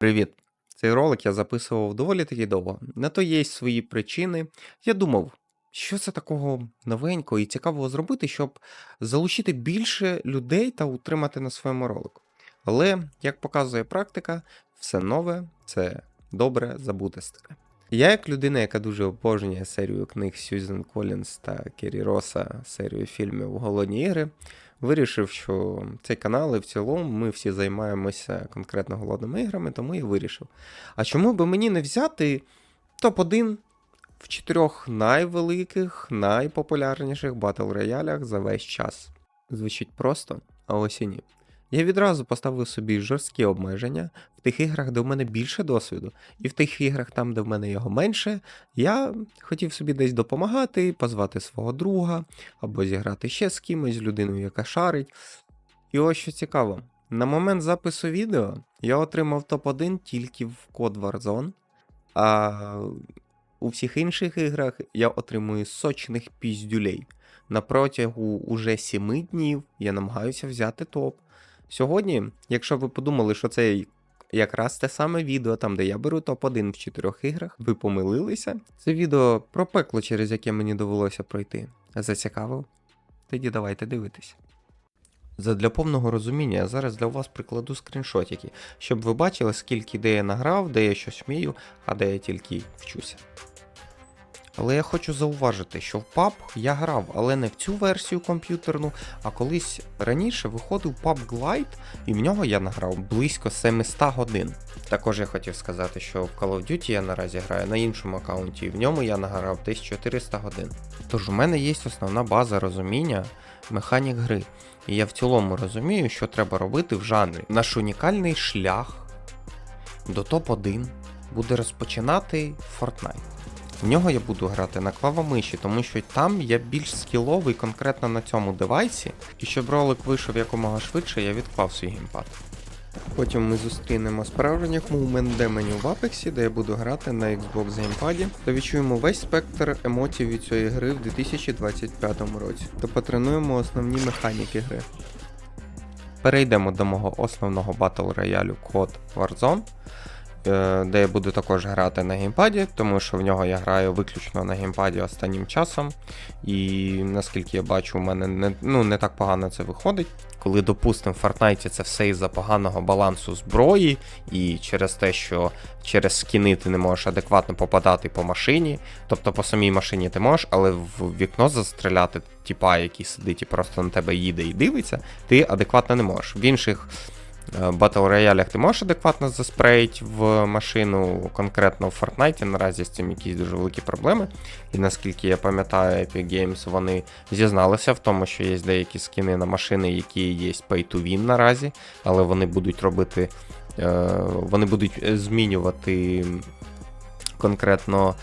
Привіт! Цей ролик я записував доволі таки довго. На то є свої причини. Я думав, що це такого новенького і цікавого зробити, щоб залучити більше людей та утримати на своєму ролику. Але, як показує практика, все нове це добре забути старе. Я, як людина, яка дуже обожнює серію книг Сьюзен Колінс та Керрі Роса, серію фільмів Голодні ігри, вирішив, що цей канал і в цілому ми всі займаємося конкретно голодними іграми, тому я вирішив. А чому би мені не взяти топ-1 в чотирьох найвеликих, найпопулярніших батл роялях за весь час? Звучить просто, а ось і ні. Я відразу поставив собі жорсткі обмеження в тих іграх, де в мене більше досвіду, і в тих іграх, там, де в мене його менше, я хотів собі десь допомагати, позвати свого друга, або зіграти ще з кимось, з людиною, яка шарить. І ось що цікаво, на момент запису відео я отримав топ-1 тільки в код Warzone, а у всіх інших іграх я отримую сочних піздюлей. На протягу уже 7 днів я намагаюся взяти топ. Сьогодні, якщо ви подумали, що це якраз те саме відео, там де я беру топ-1 в 4 іграх, ви помилилися. Це відео про пекло, через яке мені довелося пройти. Зацікавив? Тоді давайте дивитись. Задля повного розуміння я зараз для вас прикладу скріншотики, щоб ви бачили, скільки де я награв, де я щось вмію, а де я тільки вчуся. Але я хочу зауважити, що в PUBG я грав, але не в цю версію комп'ютерну, а колись раніше виходив PUBG Glide, і в нього я награв близько 700 годин. Також я хотів сказати, що в Call of Duty я наразі граю на іншому аккаунті, і в ньому я награв десь 400 годин. Тож у мене є основна база розуміння механік гри, і я в цілому розумію, що треба робити в жанрі. Наш унікальний шлях до топ-1 буде розпочинати Fortnite. В нього я буду грати на клавомиші, тому що там я більш скіловий конкретно на цьому девайсі, і щоб ролик вийшов якомога швидше, я відклав свій геймпад. Потім ми зустрінемо справжніх мувмент деменів в Apex, де я буду грати на Xbox геймпаді, та відчуємо весь спектр емоцій від цієї гри в 2025 році, та потренуємо основні механіки гри. Перейдемо до мого основного батл роялю код Warzone. Е, де я буду також грати на геймпаді, тому що в нього я граю виключно на геймпаді останнім часом. І наскільки я бачу, у мене не ну, не так погано це виходить. Коли, допустимо, в Fortnite це все із-за поганого балансу зброї, і через те, що через скіни ти не можеш адекватно попадати по машині. Тобто по самій машині ти можеш, але в вікно застріляти, тіпа, який сидить і просто на тебе їде і дивиться, ти адекватно не можеш. В інших. Батл роялях ти можеш адекватно заспреїть в машину, конкретно в Fortnite. Наразі з цим якісь дуже великі проблеми. І наскільки я пам'ятаю, Epic Games вони зізналися в тому, що є деякі скини на машини, які є pay to win наразі, але вони будуть робити, е, вони будуть змінювати конкретно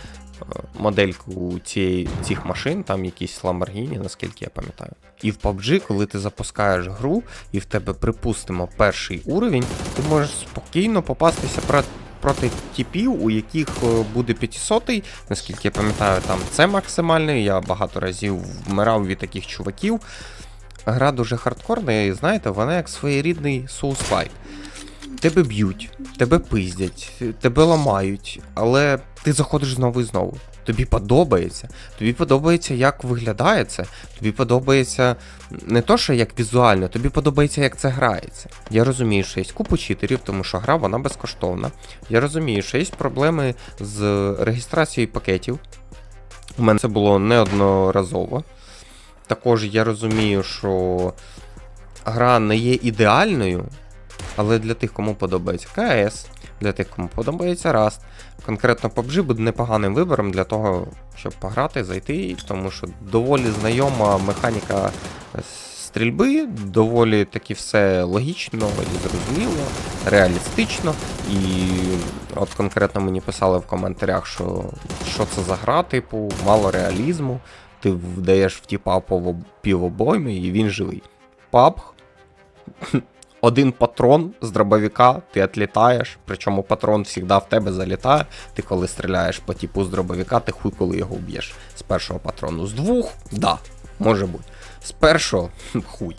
модельку цієї, цих машин, там якісь Lamborghini, наскільки я пам'ятаю. І в PUBG, коли ти запускаєш гру, і в тебе, припустимо, перший уровень, ти можеш спокійно попастися про. Проти типів, у яких е, буде 500 наскільки я пам'ятаю, там це максимальний. Я багато разів вмирав від таких чуваків. Гра дуже хардкорна, і знаєте, вона як своєрідний Souls-like. Тебе б'ють, тебе пиздять, тебе ламають, але ти заходиш знову і знову. Тобі подобається. Тобі подобається, як виглядає це. Тобі подобається не то, що як візуально, тобі подобається, як це грається. Я розумію, що є купу читерів, тому що гра вона безкоштовна. Я розумію, що є проблеми з реєстрацією пакетів. У мене це було неодноразово. Також я розумію, що гра не є ідеальною. Але для тих, кому подобається КС, для тих, кому подобається Rust, конкретно PUBG буде непоганим вибором для того, щоб пограти, зайти, тому що доволі знайома механіка стрільби, доволі таки все логічно і зрозуміло, реалістично. І от конкретно мені писали в коментарях, що що це за гра, типу, мало реалізму, ти вдаєш в тіпа півобойми і він живий. PUBG один патрон з дробовика, ти відлітаєш, причому патрон завжди в тебе залітає. Ти коли стріляєш по типу з дробовика, ти хуй коли його вб'єш. З першого патрону. З двох, да, може бути. З першого хуй.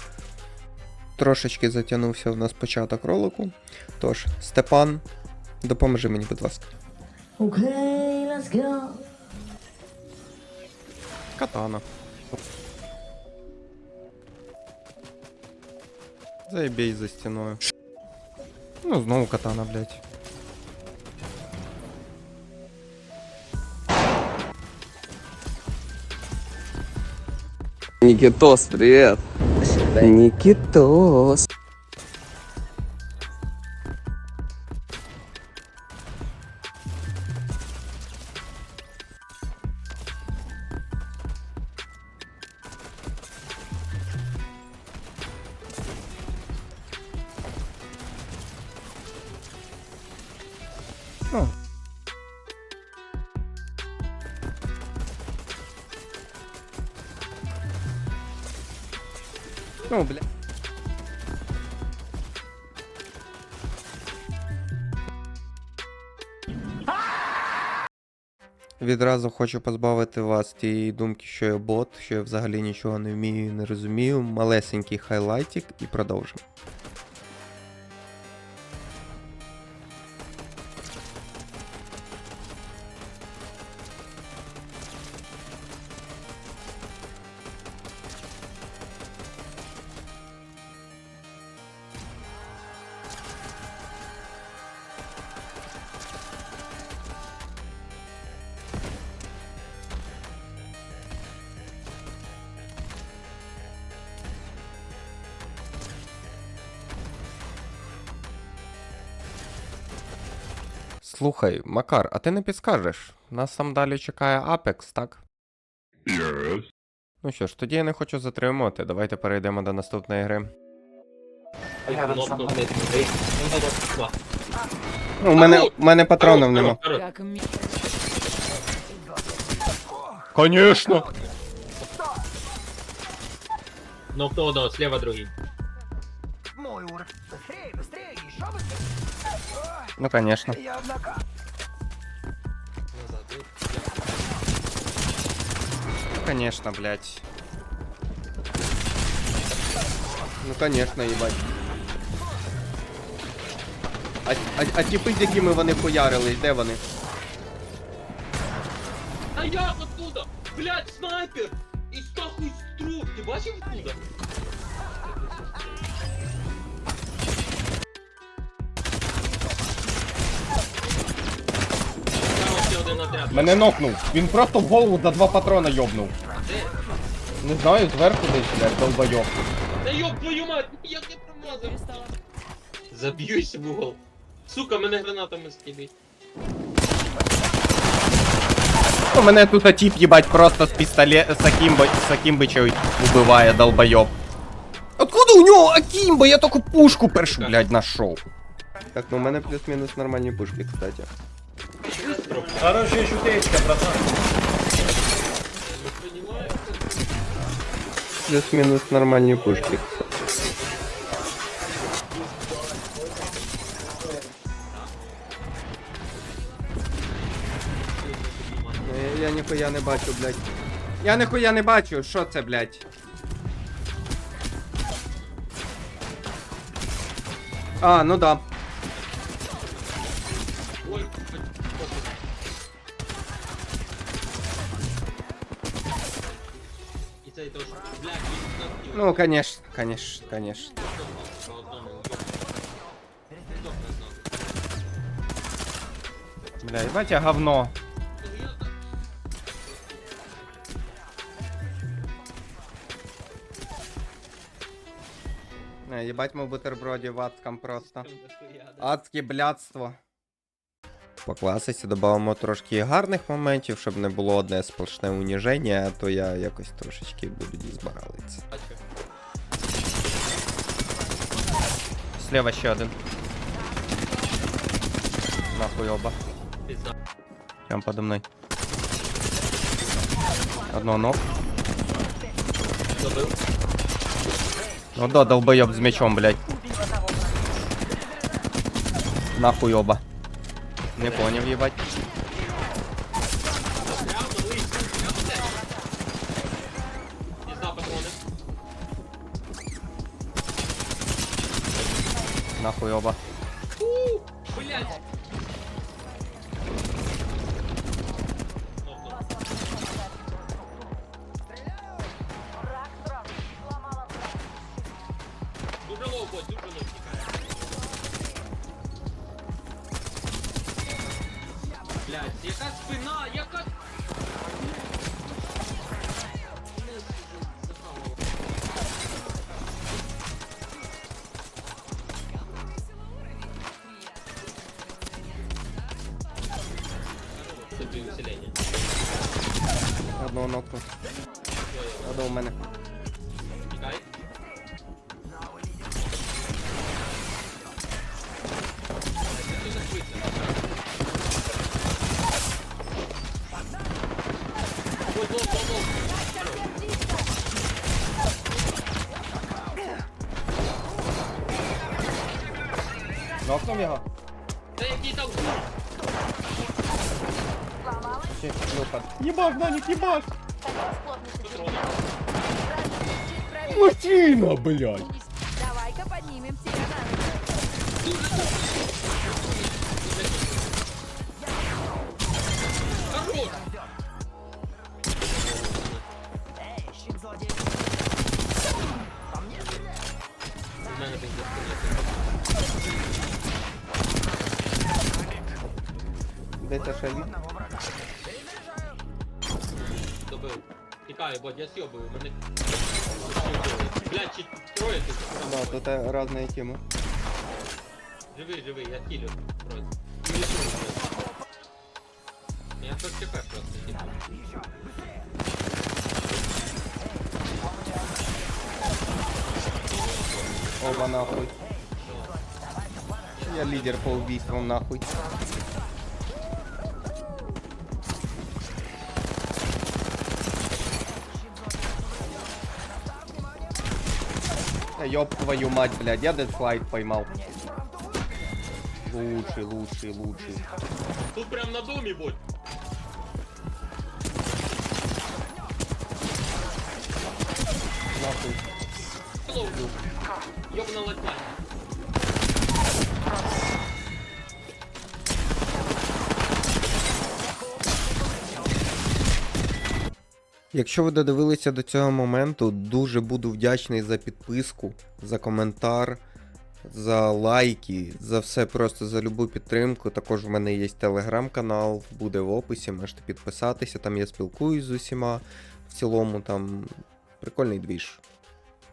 Трошечки затягнувся в нас початок ролику. Тож, Степан, Допоможи мені, будь ласка. Okay, let's go. Катана. Заебей за стіною. Ну, знову катана, блядь. Никитос, привет. Никитос. Відразу хочу позбавити вас тієї думки, що я бот, що я взагалі нічого не вмію і не розумію. Малесенький хайлайтик і продовжимо. Слухай, Макар, а ти не підскажеш? Нас там далі чекає Apex, так? Yes. Ну що ж, тоді я не хочу затримувати. Давайте перейдемо до наступної гри. Ну, у мене, у мене патронів нема. Конечно! Ну кто да, слева другий. Ну, конечно. Ну, конечно, блядь. Ну, конечно, їбать. А, а, а типи, з якими вони хуярились, де вони? А я оттуда! Блять, снайпер! І нахуй стру! Ти бачив оттуда? Один отряд. Мене нокнув. Він просто в голову за два патрона йобнув. Не знаю, зверху десь, блядь, долбойоб. Та йоб твою мать, як я промазав? Заб'юсь в угол. Сука, мене гранатами скидить. У мене тут тип, їбать, просто з пістолет з Акімбо, з Акімбичою убиває долбойоб. Откуда у нього Акімбо? Я тільки пушку першу, блядь, нашов. Так, ну у мене плюс-мінус нормальні пушки, кстати. Хорошая шутечка, братан. Плюс-мінус нормальні пушки. Я, я ніхуя не бачу, блядь. Я ніхуя не бачу, що це, блядь? А, ну да. Ну, конечно, конечно, конечно. Бля, ебать я говно. Не, ебать мы бутерброді в адском просто. Адське блядство. По класиці додамо трошки гарних моментів, щоб не було одне сплошне уніження, а то я якось трошечки буду дізбаралитися. Слева ще один. Нахуй оба. Пизда. Подо мной. Одно ног. Ну да, долбоеб с мечом, блядь. Нахуй оба. Не понял, ебать. Нахуй оба. Собі усилення. Одного нотку. Одного у мене. випад? Єбаш, Данік, єбаш! Мужчина, блядь! Давай-ка поднимем тебя на ноги. Хорош! У Добив. Тікаю, бо я сьобую, мене... Блядь, чи троє тут? Да, тут е, різні теми. Живий, живий, я хілю просто. Не. Я тут ЧП просто хілю. Оба нахуй. Я лидер по убийствам нахуй. Ёб твою мать, блядь, я дедслайд поймал. Лучший, лучший, лучший. Тут прям на домі, будь. Нахуй. Hello. Ёбана Якщо ви додивилися до цього моменту, дуже буду вдячний за підписку, за коментар, за лайки, за все просто за любу підтримку. Також в мене є телеграм-канал, буде в описі, можете підписатися, там я спілкуюсь з усіма. В цілому там прикольний двіж.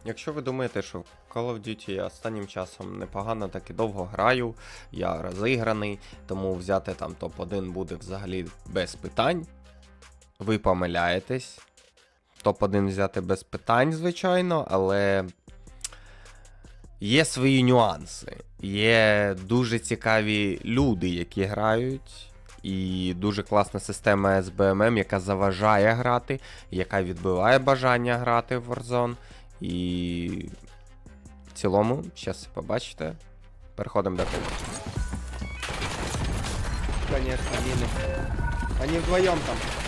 Якщо ви думаєте, що Call of Duty я останнім часом непогано так і довго граю, я розіграний, тому взяти там топ-1 буде взагалі без питань. Ви помиляєтесь. Топ-1 взяти без питань, звичайно, але є свої нюанси. Є дуже цікаві люди, які грають. І дуже класна система SBMM, яка заважає грати, яка відбиває бажання грати в Warzone. І в цілому, зараз побачите. Переходимо до. Конечно, мины. Они вдвоем там.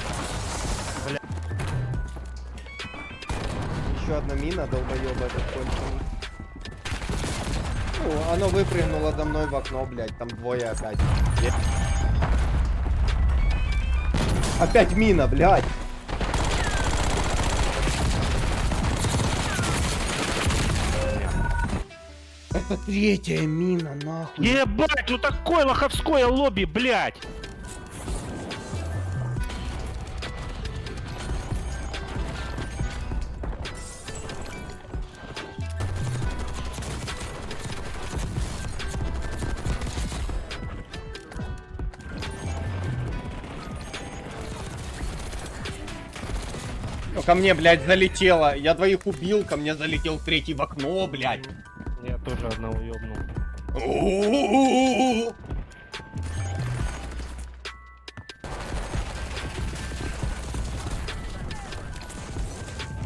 Еще одна мина, долбоёба этот конченый. Ну, оно выпрыгнуло за мной в окно, блядь, там двое опять. Е- Опять мина, блядь. Это третья мина, нахуй. Ебать, ну такое лоховское лобби, блядь! Ко мне, блядь, залетело. Я двоих убил, ко мне залетел третий в окно, блядь. Я тоже одного ёбнул.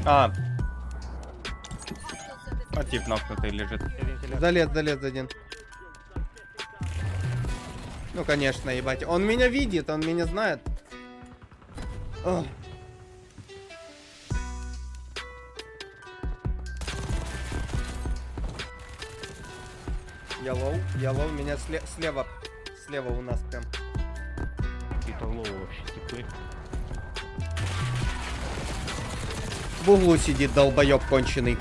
А. А тип нахнутый лежит. Залез, залез один. Ну, конечно, ебать. Он меня видит, он меня знает. Ох. Yellow, yellow, меня сле- слева, слева у нас прям. Какие-то лоу вообще типы. В углу сидит долбоеб конченый.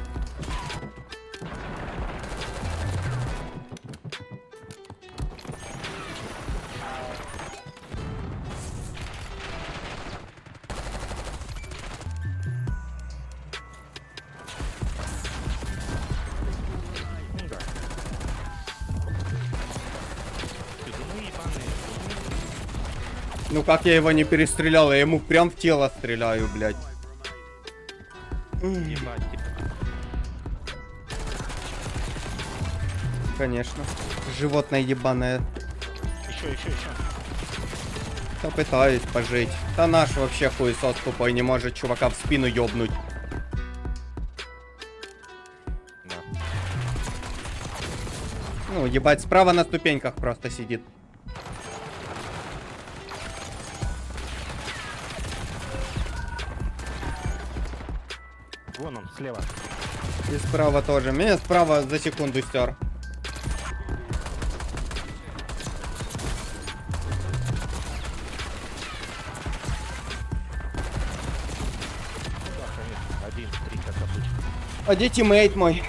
Как я его не перестрелял? Я ему прям в тело стреляю, блядь. Ебать, типа. Конечно. Животное ебаное. Еще, еще, еще. Да пытаюсь пожить. Да наш вообще хуесос тупой не может чувака в спину ёбнуть. Да. Ну, ебать, справа на ступеньках просто сидит. Слева. И справа тоже. Меня справа за секунду стер. А где тиммейт мой?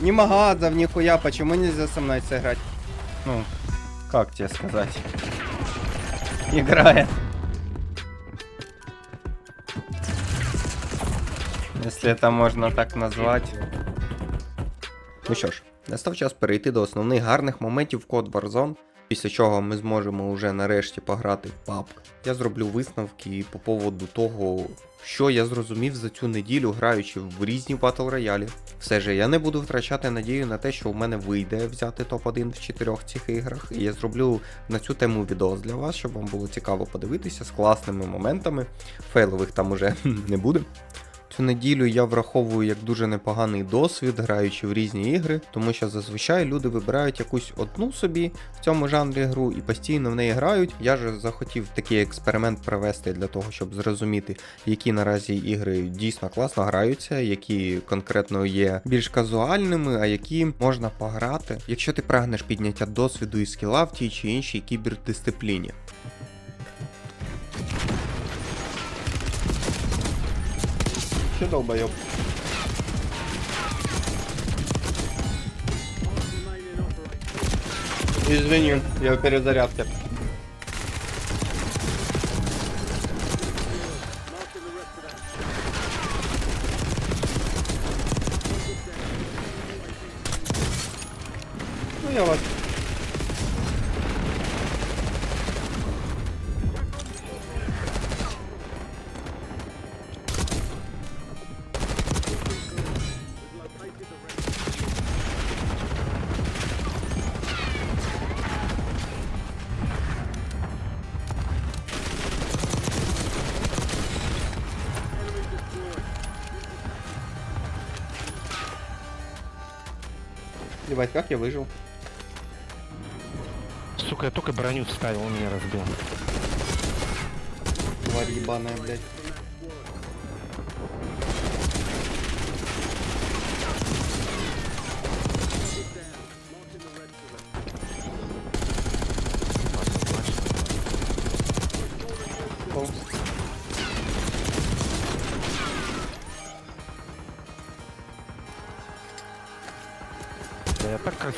Не Магазов, нихуя, почему нельзя со мной сыграть? Ну, как тебе сказать? Играет. Если это можно так назвать. Ну що ж, настав час перейти до основних гарних моментів в код Warzone, після чого ми зможемо уже нарешті пограти в PUBG. Я зроблю висновки по поводу того, що я зрозумів за цю неділю, граючи в різні батл роялі. Все же я не буду втрачати надію на те, що в мене вийде взяти топ-1 в чотирьох цих іграх. І я зроблю на цю тему відео для вас, щоб вам було цікаво подивитися з класними моментами. Фейлових там уже не буде. Цю неділю я враховую як дуже непоганий досвід, граючи в різні ігри, тому що зазвичай люди вибирають якусь одну собі в цьому жанрі гру і постійно в неї грають. Я ж захотів такий експеримент провести для того, щоб зрозуміти, які наразі ігри дійсно класно граються, які конкретно є більш казуальними, а які можна пограти, якщо ти прагнеш підняття досвіду і скіла в тій чи іншій кібердисципліні. Че долбоёб? Извини, я в перезарядке. Ну я вас. Ебать, как я выжил? Сука, я только броню вставил, он меня разбил. Тварь ебаная, блядь.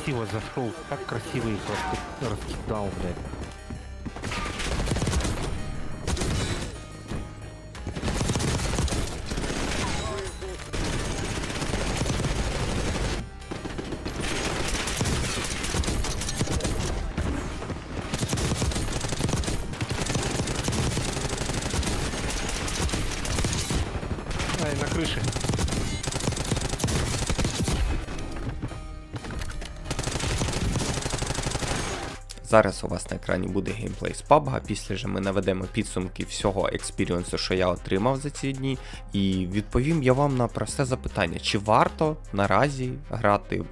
Красиво зашел, так красиво их раски- раскидал, блядь. На крыше. Зараз у вас на екрані буде геймплей з PUBG, після ж ми наведемо підсумки всього експіріонсу, що я отримав за ці дні, і відповім я вам на просте запитання, чи варто наразі грати в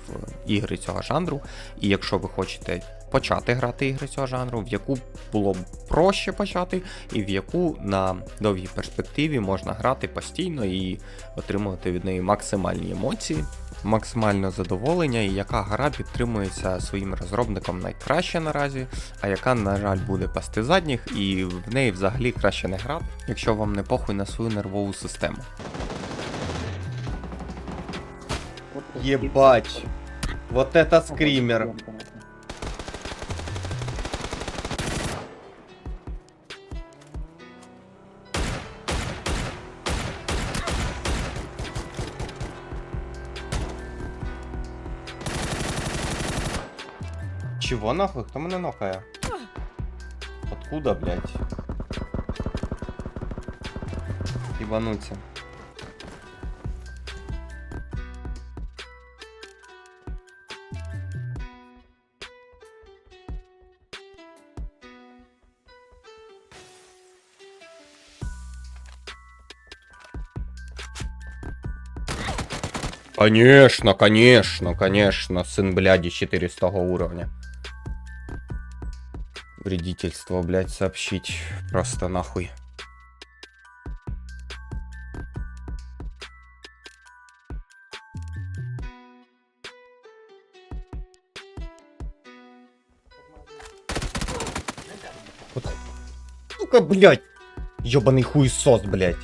ігри цього жанру, і якщо ви хочете почати грати ігри цього жанру, в яку було б проще почати, і в яку на довгій перспективі можна грати постійно і отримувати від неї максимальні емоції максимальне задоволення, і яка гра підтримується своїм розробником найкраще наразі, а яка, на жаль, буде пасти задніх, і в неї взагалі краще не грати, якщо вам не похуй на свою нервову систему. Єбать! Вот это скример! Чего нахуй? Хто мене нокає? Откуда, блядь? Ебануться. Конечно, конечно, конечно, сын бляди 400 уровня. Вредительство, блядь, сообщить. Просто нахуй. Вот, сука, блядь. Ёбаный хуесос, блядь.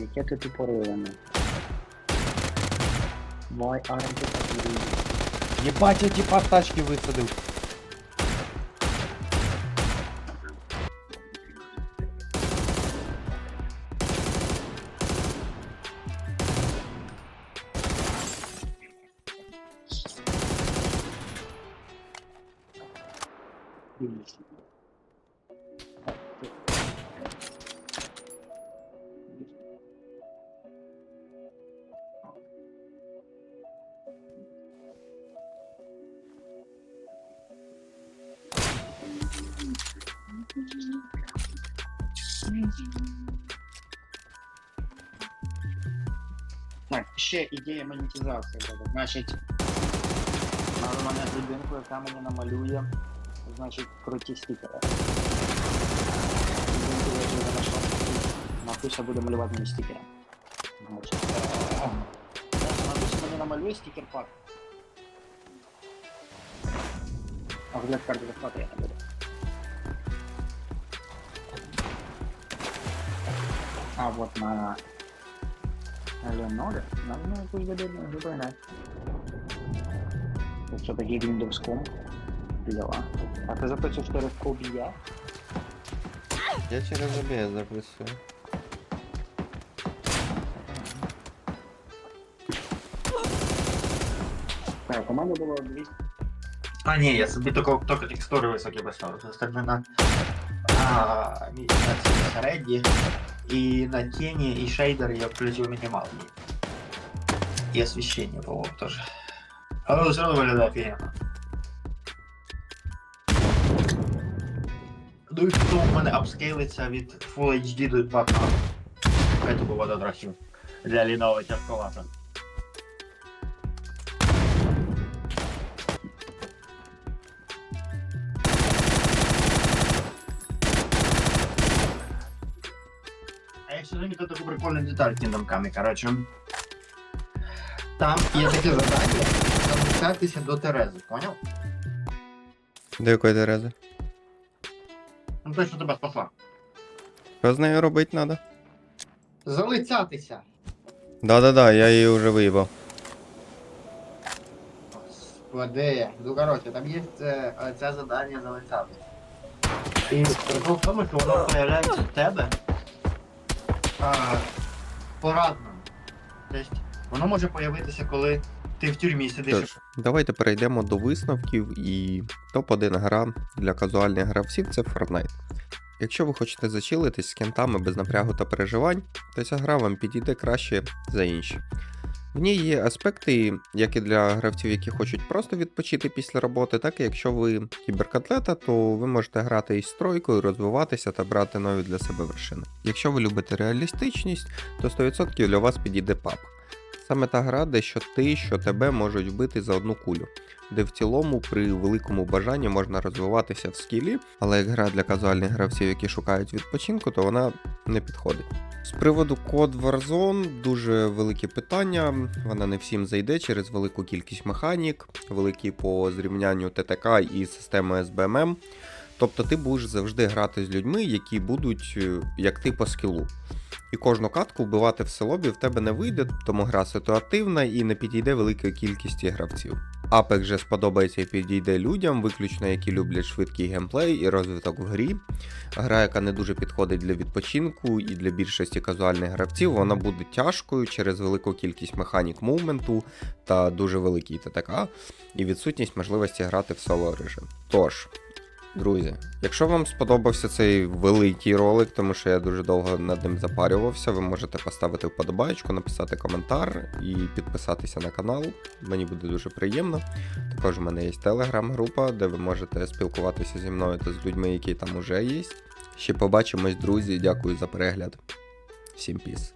Яке ти тупорилане. Why aren't you fucking Ебать, я типа в тачки высадил. reading? Так, ще ідея монетизації буде. Значить, надо мене людинку, яка мені намалює, значить, круті стікери. Людинку я вже знайшов. Напише буде малювати мені стікери. Значить, е, Напише мені намалює стікер пак. А вигляд карти захвату я не буду. А вот на Eleonore, нам ну, якусь буде вибирати. Якщо такий Windows.com, діла. А ти записуєш через Кобія? Я через OBS записываю. Так, у мене було 200. А, ні, я собі тільки, тільки текстури високі поставив. Остальне на, на, мі- на ці середні. І на тіні, і шейдери я включив мінімальні. І освіщення було теж. Але все одно виглядає офігенно. Ну і потім у мене апскейлиться від Full HD до 2К. Это було вододрахів. Для лінового тяжковато. Замітив таку прикольну деталь в Kingdom Come, коротше. Там є таке завдання залишатися до Терези, поняв? До якої Терези? Ну той, що тебе спасла. Що з нею робити треба? Залицятися. Да-да-да, я її вже виїбав. Господи. Ну коротше, там є це, е, це завдання залицятися. І прикол в тому, що воно появляється в тебе а, по-разному. Тобто, воно може появитися, коли ти в тюрмі сидиш. Тож, давайте перейдемо до висновків і топ-1 гра для казуальних гравців це Fortnite. Якщо ви хочете зачилитись з кентами без напрягу та переживань, то ця гра вам підійде краще за інші. В ній є аспекти, як і для гравців, які хочуть просто відпочити після роботи, так і якщо ви кіберкотлета, то ви можете грати із стройкою, розвиватися та брати нові для себе вершини. Якщо ви любите реалістичність, то 100% для вас підійде PUBG. Саме та гра, де що ти, що тебе можуть вбити за одну кулю, де в цілому при великому бажанні можна розвиватися в скілі, але як гра для казуальних гравців, які шукають відпочинку, то вона не підходить. З приводу код Warzone дуже велике питання. Вона не всім зайде через велику кількість механік, великі по зрівнянню ТТК і системи SBMM. Тобто ти будеш завжди грати з людьми, які будуть е, як ти по скілу. І кожну катку вбивати в селобі в тебе не вийде, тому гра ситуативна і не підійде великої кількості гравців. Apex же сподобається і підійде людям, виключно які люблять швидкий геймплей і розвиток в грі. Гра, яка не дуже підходить для відпочинку і для більшості казуальних гравців, вона буде тяжкою через велику кількість механік мувменту та дуже великий ТТК, і відсутність можливості грати в соло режим. Тож, Друзі, якщо вам сподобався цей великий ролик, тому що я дуже довго над ним запарювався, ви можете поставити вподобайку, написати коментар і підписатися на канал. Мені буде дуже приємно. Також у мене є телеграм-група, де ви можете спілкуватися зі мною та з людьми, які там уже є. Ще побачимось, друзі. Дякую за перегляд. Всім піс.